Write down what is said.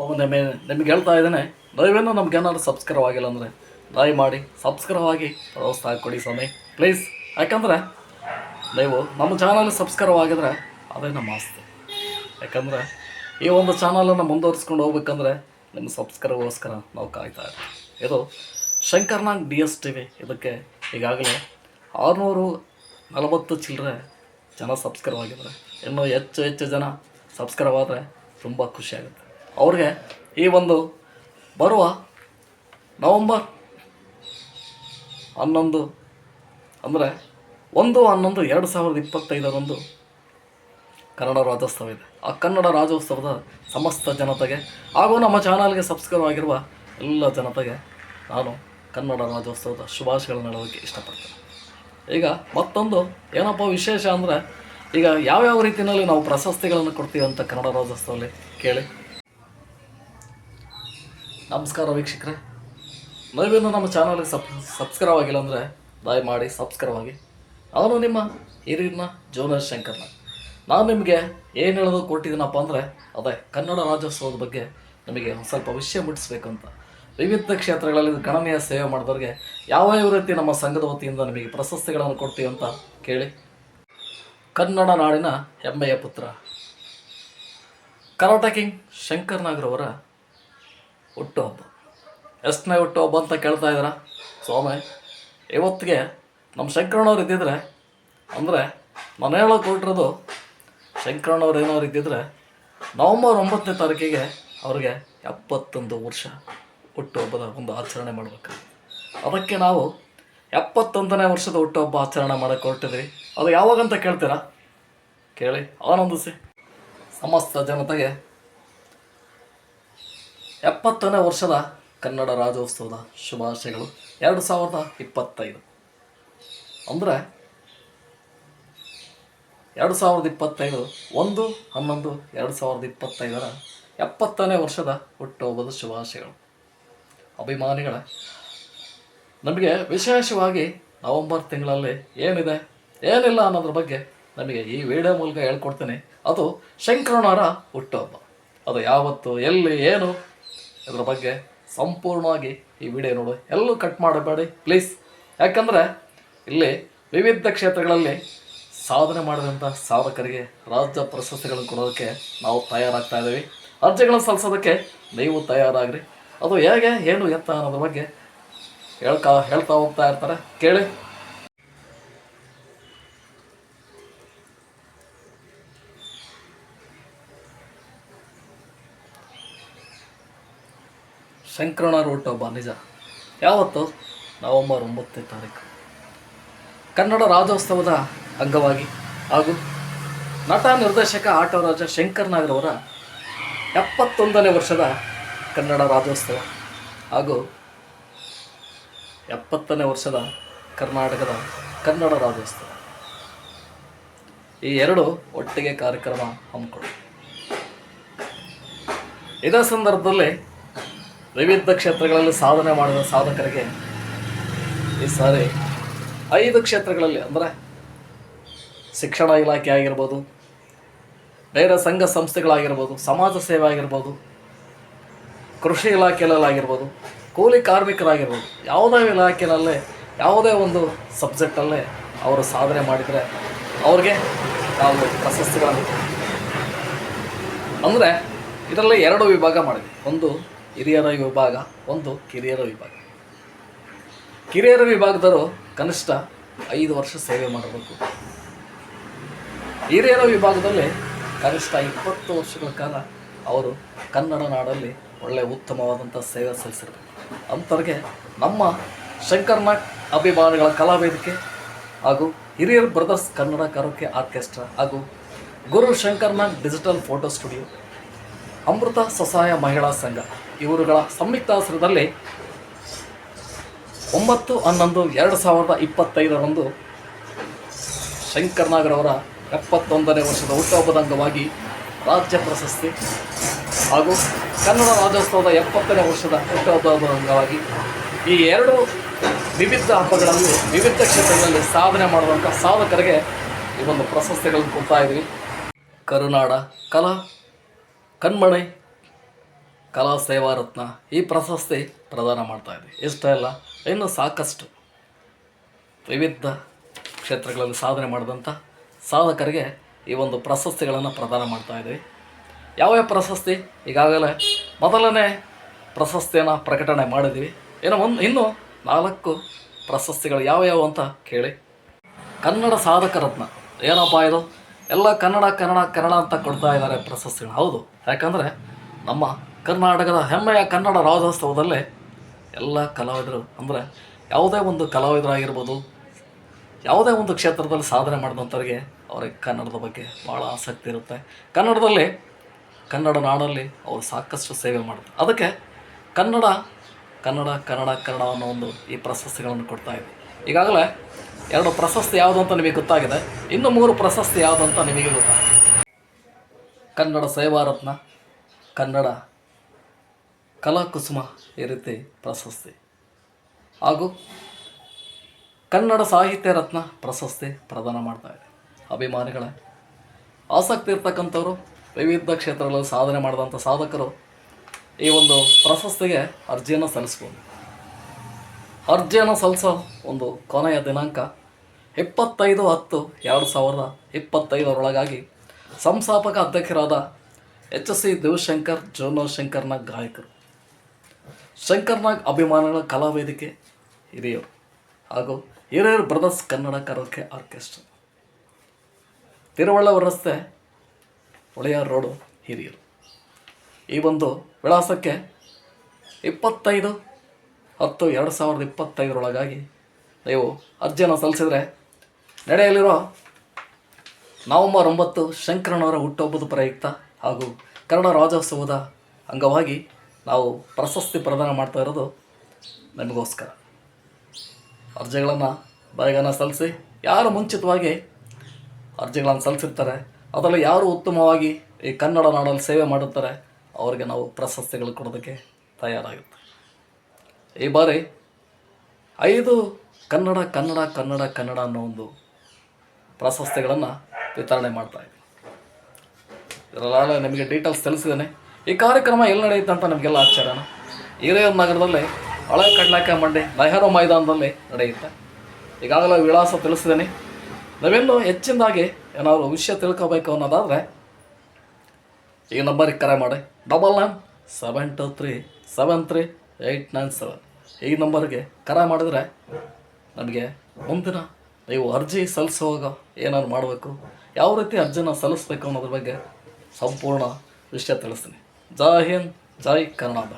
ಅವು ನಿಮಗೆ ನಿಮ್ಗೆ ಹೇಳ್ತಾ ಇದ್ದೇನೆ ದಯವೇನು ನಮ್ಗೆ ಏನಾದರೂ ಸಬ್ಸ್ಕ್ರೈಬ್ ಆಗಿಲ್ಲ ಅಂದರೆ ದಯಮಾಡಿ ಸಬ್ಸ್ಕ್ರೈಬ್ ಆಗಿ ಪ್ರೋತ್ಸಾಹ ಕೊಡಿ ಸ್ವಾಮಿ. ಪ್ಲೀಸ್ ಯಾಕಂದರೆ ನೀವು ನಮ್ಮ ಚಾನಲ್ ಸಬ್ಸ್ಕ್ರೈಬ್ ಆಗಿದ್ರೆ ಅದೇ ನಮ್ಮ ಆಸ್ತಿ. ಯಾಕಂದರೆ ಈ ಒಂದು ಚಾನಲನ್ನು ಮುಂದುವರಿಸ್ಕೊಂಡು ಹೋಗ್ಬೇಕಂದ್ರೆ ನಿಮ್ಮ ಸಬ್ಸ್ಕ್ರೈಬ್ಗೋಸ್ಕರ ನಾವು ಕಾಯ್ತಾ ಇರ್ತೀವಿ. ಇದು Shankarnag D S T V ಇದಕ್ಕೆ ಈಗಾಗಲೇ ಆರುನೂರು ನಲವತ್ತು ಚಿಲ್ಲರೆ ಜನ ಸಬ್ಸ್ಕ್ರೈಬ್ ಆಗಿದ್ದಾರೆ. ಇನ್ನೂ ಹೆಚ್ಚು ಹೆಚ್ಚು ಜನ ಸಬ್ಸ್ಕ್ರೈಬ್ ಆದರೆ ತುಂಬ ಖುಷಿಯಾಗುತ್ತೆ ಅವ್ರಿಗೆ ಈ ಒಂದು ಬರುವ ನವಂಬರ್ ಹನ್ನೊಂದು, ಅಂದರೆ ಒಂದು ಹನ್ನೊಂದು ಎರಡು ಸಾವಿರದ ಇಪ್ಪತ್ತೈದರಂದು ಕನ್ನಡ ರಾಜ್ಯೋತ್ಸವ ಇದೆ. ಆ ಕನ್ನಡ ರಾಜ್ಯೋತ್ಸವದ ಸಮಸ್ತ ಜನತೆಗೆ ಹಾಗೂ ನಮ್ಮ ಚಾನಲ್ಗೆ ಸಬ್ಸ್ಕ್ರೈಬ್ ಆಗಿರುವ ಎಲ್ಲ ಜನತೆಗೆ ನಾನು ಕನ್ನಡ ರಾಜ್ಯೋತ್ಸವದ ಶುಭಾಶಯಗಳನ್ನು ಹೇಳೋದಕ್ಕೆ ಇಷ್ಟಪಡ್ತೇನೆ. ಈಗ ಮತ್ತೊಂದು ಏನಪ್ಪ ವಿಶೇಷ ಅಂದರೆ ಈಗ ಯಾವ್ಯಾವ ರೀತಿಯಲ್ಲಿ ನಾವು ಪ್ರಶಸ್ತಿಗಳನ್ನು ಕೊಡ್ತೀವಿ ಅಂತ ಕನ್ನಡ ರಾಜ್ಯೋತ್ಸವದಲ್ಲಿ ಕೇಳಿ. ನಮಸ್ಕಾರ ವೀಕ್ಷಕರೇ. ನೀವೇನು ನಮ್ಮ ಚಾನಲ್ಗೆ ಸಬ್ ಸಬ್ಸ್ಕ್ರೈಬ್ ಆಗಿಲ್ಲ ಅಂದರೆ ದಯಮಾಡಿ ಸಬ್ಸ್ಕ್ರೈಬ್ ಆಗಿ. ಅವನು ನಿಮ್ಮ ಹಿರಿಯನ ಜೋನರ್ ಶಂಕರ್ನ. ನಾನು ನಿಮಗೆ ಏನು ಹೇಳೋದು ಕೊಟ್ಟಿದ್ದೀನಪ್ಪ ಅಂದರೆ, ಅದೇ ಕನ್ನಡ ರಾಜ್ಯೋತ್ಸವದ ಬಗ್ಗೆ ನಿಮಗೆ ಸ್ವಲ್ಪ ವಿಷಯ ಮುಟ್ಟಿಸ್ಬೇಕು ಅಂತ ವಿವಿಧ ಕ್ಷೇತ್ರಗಳಲ್ಲಿ ಗಣನೀಯ ಸೇವೆ ಮಾಡಿದವ್ರಿಗೆ ಯಾವ ಯಾವ ರೀತಿ ನಮ್ಮ ಸಂಘದ ವತಿಯಿಂದ ನಿಮಗೆ ಪ್ರಶಸ್ತಿಗಳನ್ನು ಕೊಡ್ತೀವಿ ಅಂತ ಕೇಳಿ. ಕನ್ನಡ ನಾಡಿನ ಹೆಮ್ಮೆಯ ಪುತ್ರ. ಕರಾಟ ಕಿಂಗ್ ಶಂಕರ್ ನಾಗ್ರವರ ಹುಟ್ಟುಹಬ್ಬ. ಎಷ್ಟನೇ ಹುಟ್ಟುಹಬ್ಬ ಅಂತ ಕೇಳ್ತಾ ಇದ್ದೀರಾ? ಸ್ವಾಮಿ, ಇವತ್ತಿಗೆ ನಮ್ಮ ಶಂಕರಣ್ಣವ್ರು ಇದ್ದಿದ್ರೆ, ಅಂದರೆ ನಾನು ಹೇಳೋಕೆ ಕೊಟ್ಟಿರೋದು ಶಂಕರಣ್ಣವ್ರು ಏನಾದ್ರು ಇದ್ದಿದ್ರೆ, ನವಂಬರ್ ಒಂಬತ್ತನೇ ತಾರೀಕಿಗೆ ಅವ್ರಿಗೆ ಎಪ್ಪತ್ತೊಂದು ವರ್ಷ ಹುಟ್ಟುಹಬ್ಬದ ಒಂದು ಆಚರಣೆ ಮಾಡಬೇಕು ಅದಕ್ಕೆ ನಾವು ಎಪ್ಪತ್ತೊಂದನೇ ವರ್ಷದ ಹುಟ್ಟುಹಬ್ಬ ಆಚರಣೆ ಮಾಡೋಕ್ಕೆ ಹೊರಟಿದ್ವಿ ಅದು ಯಾವಾಗಂತ ಕೇಳ್ತೀರಾ? ಕೇಳಿ, ಆನಂದಿಸಿ. ಸಮಸ್ತ ಜನತೆಗೆ ಎಪ್ಪತ್ತನೇ ವರ್ಷದ ಕನ್ನಡ ರಾಜ್ಯೋತ್ಸವದ ಶುಭಾಶಯಗಳು. ಎರಡು ಸಾವಿರದ ಇಪ್ಪತ್ತೈದು. ಅಂದರೆ, ಎರಡು ಸಾವಿರದ ಇಪ್ಪತ್ತೈದು, ಒಂದು, ಹನ್ನೊಂದು, ಎರಡು ಸಾವಿರದ ಇಪ್ಪತ್ತೈದರ ಎಪ್ಪತ್ತನೇ ವರ್ಷದ ಹುಟ್ಟುಹಬ್ಬದ ಶುಭಾಶಯಗಳು. ಅಭಿಮಾನಿಗಳ, ನಮಗೆ ವಿಶೇಷವಾಗಿ ನವೆಂಬರ್ ತಿಂಗಳಲ್ಲಿ ಏನಿದೆ, ಏನಿಲ್ಲ ಅನ್ನೋದ್ರ ಬಗ್ಗೆ ನಮಗೆ ಈ ವಿಡಿಯೋ ಮೂಲಕ ಹೇಳ್ಕೊಡ್ತೀನಿ. ಅದು ಶಂಕರಣ್ಣವರ ಹುಟ್ಟುಹಬ್ಬ. ಅದು ಯಾವತ್ತು, ಎಲ್ಲಿ, ಏನು ಇದ್ರ ಬಗ್ಗೆ ಸಂಪೂರ್ಣವಾಗಿ ಈ ವಿಡಿಯೋ ನೋಡು. ಎಲ್ಲೂ ಕಟ್ ಮಾಡಬೇಡಿ ಪ್ಲೀಸ್ ಯಾಕಂದರೆ ಇಲ್ಲಿ ವಿವಿಧ ಕ್ಷೇತ್ರಗಳಲ್ಲಿ ಸಾಧನೆ ಮಾಡಿದಂಥ ಸಾಧಕರಿಗೆ, ರಾಜ್ಯ ಪ್ರಶಸ್ತಿಗಳನ್ನು ಕೊಡೋದಕ್ಕೆ ನಾವು ತಯಾರಾಗ್ತಾ ಇದ್ದೀವಿ. ಅರ್ಜಿಗಳನ್ನು ಸಲ್ಲಿಸೋದಕ್ಕೆ ನೀವು ತಯಾರಾಗ್ರಿ. ಅದು ಹೇಗೆ, ಏನು ಎತ್ತ ಅನ್ನೋದ್ರ ಬಗ್ಗೆ ಹೇಳ್ತಾ ಹೇಳ್ತಾ ಹೋಗ್ತಾ ಇರ್ತಾರೆ. ಕೇಳಿ. ಶಂಕರಣ್ಣರ ಒಬ್ಬ ನಿಜ. ಯಾವತ್ತು? ನವೆಂಬರ್ ಒಂಬತ್ತನೇ ತಾರೀಕು. ಕನ್ನಡ ರಾಜ್ಯೋತ್ಸವದ ಅಂಗವಾಗಿ ಹಾಗೂ ನಟ, ನಿರ್ದೇಶಕ, ಆಟೋರಾಜ ಶಂಕರ್ ನಾಗರವರ ಎಪ್ಪತ್ತೊಂದನೇ ವರ್ಷದ ಕನ್ನಡ ರಾಜ್ಯೋತ್ಸವ ಹಾಗೂ ಎಪ್ಪತ್ತನೇ ವರ್ಷದ ಕರ್ನಾಟಕದ ಕನ್ನಡ ರಾಜ್ಯೋತ್ಸವ. ಈ ಎರಡು ಒಟ್ಟಿಗೆ ಕಾರ್ಯಕ್ರಮ ಹಮ್ಮಿಕೊಳ್ಳಿ ಇದೇ ಸಂದರ್ಭದಲ್ಲಿ ವಿವಿಧ ಕ್ಷೇತ್ರಗಳಲ್ಲಿ ಸಾಧನೆ ಮಾಡಿದ ಸಾಧಕರಿಗೆ ಈ ಸಾರಿ ಐದು ಕ್ಷೇತ್ರಗಳಲ್ಲಿ ಅಂದರೆ ಶಿಕ್ಷಣ ಇಲಾಖೆ ಆಗಿರ್ಬೋದು, ಬೇರೆ ಸಂಘ ಸಂಸ್ಥೆಗಳಾಗಿರ್ಬೋದು, ಸಮಾಜ ಸೇವೆ ಆಗಿರ್ಬೋದು, ಕೃಷಿ ಇಲಾಖೆಯಲ್ಲಾಗಿರ್ಬೋದು, ಕೂಲಿ ಕಾರ್ಮಿಕರಾಗಿರ್ಬೋದು, ಯಾವುದೇ ಇಲಾಖೆಯಲ್ಲೇ, ಯಾವುದೇ ಒಂದು ಸಬ್ಜೆಕ್ಟಲ್ಲೇ ಅವರು ಸಾಧನೆ ಮಾಡಿದರೆ ಅವ್ರಿಗೆ ನಾವು ಪ್ರಶಸ್ತಿಗಳನ್ನು ಅಂದರೆ ಇದರಲ್ಲಿ ಎರಡು ವಿಭಾಗ ಮಾಡಿದೆ. ಒಂದು ಹಿರಿಯರ ವಿಭಾಗ, ಒಂದು ಕಿರಿಯರ ವಿಭಾಗ. ಕಿರಿಯರ ವಿಭಾಗದವರು ಕನಿಷ್ಠ ಐದು ವರ್ಷ ಸೇವೆ ಮಾಡಬೇಕು. ಹಿರಿಯರ ವಿಭಾಗದಲ್ಲಿ ಕನಿಷ್ಠ ಇಪ್ಪತ್ತು ವರ್ಷಗಳ ಕಾಲ ಅವರು ಕನ್ನಡ ನಾಡಲ್ಲಿ ಒಳ್ಳೆಯ ಉತ್ತಮವಾದಂಥ ಸೇವೆ ಸಲ್ಲಿಸಿರಬೇಕು. ಅಂಥವ್ರಿಗೆ ನಮ್ಮ ಶಂಕರ್ನಾಗ್ ಅಭಿಮಾನಿಗಳ ಕಲಾವೇದಿಕೆ ಹಾಗೂ ಹಿರಿಯರ್ ಬ್ರದರ್ಸ್ ಕನ್ನಡ ಕರೋಕೆ ಆರ್ಕೆಸ್ಟ್ರಾ ಹಾಗೂ Guru Shankarnag digital photo studio, Amrita ಸ್ವಸಹಾಯ ಮಹಿಳಾ ಸಂಘ ಇವರುಗಳ ಸಂಯುಕ್ತಾಶ್ರಯದಲ್ಲಿ ಒಂಬತ್ತು, ಹನ್ನೊಂದು, ಎರಡು ಸಾವಿರದ ಇಪ್ಪತ್ತೈದರಂದು ಶಂಕರನಾಗರವರ ಎಪ್ಪತ್ತೊಂದನೇ ವರ್ಷದ ಹುಟ್ಟುಹಬ್ಬದ ಅಂಗವಾಗಿ ರಾಜ್ಯ ಪ್ರಶಸ್ತಿ ಹಾಗೂ ಕನ್ನಡ ರಾಜ್ಯೋತ್ಸವದ ಎಪ್ಪತ್ತನೇ ವರ್ಷದ ಹುಟ್ಟುಹಬ್ಬದ ಅಂಗವಾಗಿ ಈ ಎರಡು ವಿವಿಧ ಹಬ್ಬಗಳಲ್ಲಿ, ವಿವಿಧ ಕ್ಷೇತ್ರಗಳಲ್ಲಿ ಸಾಧನೆ ಮಾಡುವಂಥ ಸಾಧಕರಿಗೆ ಈ ಒಂದು ಪ್ರಶಸ್ತಿಗಳನ್ನು ಕೊಡ್ತಾ ಇದ್ದೀವಿ. ಕರುನಾಡ ಕಲಾ ಕಣ್ಮಣೆ ಕಲಾ ಸೇವಾ ರತ್ನ ಈ ಪ್ರಶಸ್ತಿ ಪ್ರದಾನ ಮಾಡ್ತಾ ಇದೆ. ಇಷ್ಟೇ ಅಲ್ಲ ಇನ್ನು ಸಾಕಷ್ಟು ವಿವಿಧ ಕ್ಷೇತ್ರಗಳಲ್ಲಿ ಸಾಧನೆ ಮಾಡಿದಂಥ ಸಾಧಕರಿಗೆ ಈ ಒಂದು ಪ್ರಶಸ್ತಿಗಳನ್ನು ಪ್ರದಾನ ಮಾಡ್ತಾ ಇದ್ದೀವಿ. ಯಾವ್ಯಾವ ಪ್ರಶಸ್ತಿ? ಈಗಾಗಲೇ ಮೊದಲನೇ ಪ್ರಶಸ್ತಿಯನ್ನು ಪ್ರಕಟಣೆ ಮಾಡಿದ್ವಿ ಇನ್ನು ಒಂದು, ಇನ್ನೂ ನಾಲ್ಕು ಪ್ರಶಸ್ತಿಗಳು ಯಾವ್ಯಾವು ಅಂತ ಕೇಳಿ. ಕನ್ನಡ ಸಾಧಕ ರತ್ನ, ಏನಪ್ಪ ಇದು? ಎಲ್ಲ ಕನ್ನಡ ಕನ್ನಡ ಕನ್ನಡ ಅಂತ ಕೊಡ್ತಾ ಇದ್ದಾರೆ ಪ್ರಶಸ್ತಿಗಳು. ಹೌದು, ಯಾಕಂದರೆ ನಮ್ಮ ಕರ್ನಾಟಕದ ಹೆಮ್ಮೆಯ ಕನ್ನಡ ರಾಜ್ಯೋತ್ಸವದಲ್ಲೇ ಎಲ್ಲ ಕಲಾವಿದರು, ಅಂದರೆ ಯಾವುದೇ ಒಂದು ಕಲಾವಿದರಾಗಿರ್ಬೋದು, ಯಾವುದೇ ಒಂದು ಕ್ಷೇತ್ರದಲ್ಲಿ ಸಾಧನೆ ಮಾಡಿದಂಥವ್ರಿಗೆ ಅವರಿಗೆ ಕನ್ನಡದ ಬಗ್ಗೆ ಭಾಳ ಆಸಕ್ತಿ ಇರುತ್ತೆ. ಕನ್ನಡದಲ್ಲಿ, ಕನ್ನಡ ನಾಡಲ್ಲಿ ಅವರು ಸಾಕಷ್ಟು ಸೇವೆ ಮಾಡ್ತಾರೆ. ಅದಕ್ಕೆ ಕನ್ನಡ ಕನ್ನಡ ಕನ್ನಡ ಕನ್ನಡ ಅನ್ನೋ ಒಂದು ಈ ಪ್ರಶಸ್ತಿಗಳನ್ನು ಕೊಡ್ತಾ ಇದೆ. ಈಗಾಗಲೇ ಎರಡು ಪ್ರಶಸ್ತಿ ಯಾವುದು ಅಂತ ನಿಮಗೆ ಗೊತ್ತಾಗಿದೆ. ಇನ್ನು ಮೂರು ಪ್ರಶಸ್ತಿ ಯಾವುದು ಅಂತ ನಿಮಗೆ ಗೊತ್ತಾಗಿದೆ. ಕನ್ನಡ ಸೇವಾ ರತ್ನ, ಕನ್ನಡ ಕಲಾಕುಸುಮ ಇರುತ್ತೆ ರೀತಿ ಪ್ರಶಸ್ತಿ. ಹಾಗೂ ಕನ್ನಡ ಸಾಹಿತ್ಯ ರತ್ನ ಪ್ರಶಸ್ತಿ ಪ್ರದಾನ ಮಾಡ್ತಾ ಇದೆ. ಅಭಿಮಾನಿಗಳ, ಆಸಕ್ತಿ ಇರ್ತಕ್ಕಂಥವರು, ವಿವಿಧ ಕ್ಷೇತ್ರಗಳಲ್ಲಿ ಸಾಧನೆ ಮಾಡಿದಂಥ ಸಾಧಕರು ಈ ಒಂದು ಪ್ರಶಸ್ತಿಗೆ ಅರ್ಜಿಯನ್ನು ಸಲ್ಲಿಸ್ಬೋದು. ಅರ್ಜಿಯನ್ನು ಸಲ್ಲಿಸೋ ಒಂದು ಕೊನೆಯ ದಿನಾಂಕ ಇಪ್ಪತ್ತೈದು ಹತ್ತು ಎರಡು ಸಾವಿರದ ಇಪ್ಪತ್ತೈದರೊಳಗಾಗಿ ಸಂಸ್ಥಾಪಕ ಅಧ್ಯಕ್ಷರಾದ ಎಚ್ ಸಿ ದೇವಶಂಕರ್ ಜೋನೋ ಶಂಕರ್ನ ಗಾಯಕರು. ಶಂಕರ್ನಾಗ್ ಅಭಿಮಾನಿಗಳ ಕಲಾವೇದಿಕೆ ಹಿರಿಯರು ಹಾಗೂ ಹಿರಿಯರು ಬ್ರದರ್ಸ್ ಕನ್ನಡ ಕರೋಕೆ ಆರ್ಕೆಸ್ಟ್ರಾ. ತಿರುವಳ್ಳವರ ರಸ್ತೆ ಒಳೆಯಾರ್ ರೋಡು ಹಿರಿಯರು. ಈ ಒಂದು ವಿಳಾಸಕ್ಕೆ ಇಪ್ಪತ್ತೈದು ಹತ್ತು ಎರಡು ಸಾವಿರದ ಇಪ್ಪತ್ತೈದರೊಳಗಾಗಿ ನೀವು ಅರ್ಜಿಯನ್ನು ಸಲ್ಲಿಸಿದರೆ ನಡೆಯಲಿರೋ ನವೆಂಬರ್ ಒಂಬತ್ತು ಶಂಕರನವರ ಹುಟ್ಟುಹಬ್ಬದ ಪ್ರಯುಕ್ತ ಹಾಗೂ ಕನ್ನಡ ರಾಜ್ಯೋತ್ಸವದ ಅಂಗವಾಗಿ ನಾವು ಪ್ರಶಸ್ತಿ ಪ್ರದಾನ ಮಾಡ್ತಾ ಇರೋದು ನಮಗೋಸ್ಕರ. ಅರ್ಜಿಗಳನ್ನು ಬೇಗನೆ ಸಲ್ಲಿಸಿ, ಯಾರು ಮುಂಚಿತವಾಗಿ ಅರ್ಜಿಗಳನ್ನು ಸಲ್ಲಿಸಿರ್ತಾರೆ, ಅದರಲ್ಲಿ ಯಾರು ಉತ್ತಮವಾಗಿ ಈ ಕನ್ನಡ ನಾಡಲ್ಲಿ ಸೇವೆ ಮಾಡುತ್ತಾರೆ ಅವರಿಗೆ ನಾವು ಪ್ರಶಸ್ತಿಗಳು ಕೊಡೋದಕ್ಕೆ ತಯಾರಾಗುತ್ತೆ. ಈ ಬಾರಿ ಐದು ಕನ್ನಡ ಕನ್ನಡ ಕನ್ನಡ ಕನ್ನಡ ಅನ್ನೋ ಒಂದು ಪ್ರಶಸ್ತಿಗಳನ್ನು ವಿತರಣೆ ಮಾಡ್ತಾ ಇದ್ದೀವಿ ಇದರಲ್ಲೆಲ್ಲ ನಿಮಗೆ ಡೀಟೇಲ್ಸ್ ತಿಳಿಸಿದ್ದೇನೆ. ಈ ಕಾರ್ಯಕ್ರಮ ಎಲ್ಲಿ ನಡೆಯುತ್ತೆ ಅಂತ ನಮಗೆಲ್ಲ ಆಶ್ಚರ್ಯನ. ಹಿರಿಯೂರು ನಗರದಲ್ಲಿ ಹಳೆ ಕಡ್ಲಾಕ ಮಂಡಿ ನೆಹರು ಮೈದಾನದಲ್ಲಿ ನಡೆಯುತ್ತೆ. ಈಗಾಗಲೇ ವಿಳಾಸ ತಿಳಿಸಿದ್ದೇನೆ. ನಾವೆಲ್ಲೂ ಹೆಚ್ಚಿನದಾಗಿ ಏನಾದರೂ ವಿಷಯ ತಿಳ್ಕೋಬೇಕು ಅನ್ನೋದಾದರೆ ಈ ನಂಬರಿಗೆ ಕರೆ ಮಾಡಿ. Double nine seven two three seven three eight nine seven ಈ ನಂಬರ್ಗೆ ಕರೆ ಮಾಡಿದರೆ ನಮಗೆ ಮುಂದಿನ ನೀವು ಅರ್ಜಿ ಸಲ್ಲಿಸುವಾಗ ಏನಾದ್ರು ಮಾಡಬೇಕು, ಯಾವ ರೀತಿ ಅರ್ಜಿನ ಸಲ್ಲಿಸ್ಬೇಕು ಅನ್ನೋದ್ರ ಬಗ್ಗೆ ಸಂಪೂರ್ಣ ವಿಷಯ ತಿಳಿಸ್ತೀನಿ. ಜೈ ಹಿಂದ್ ಜೈ ಕನ್ನಡ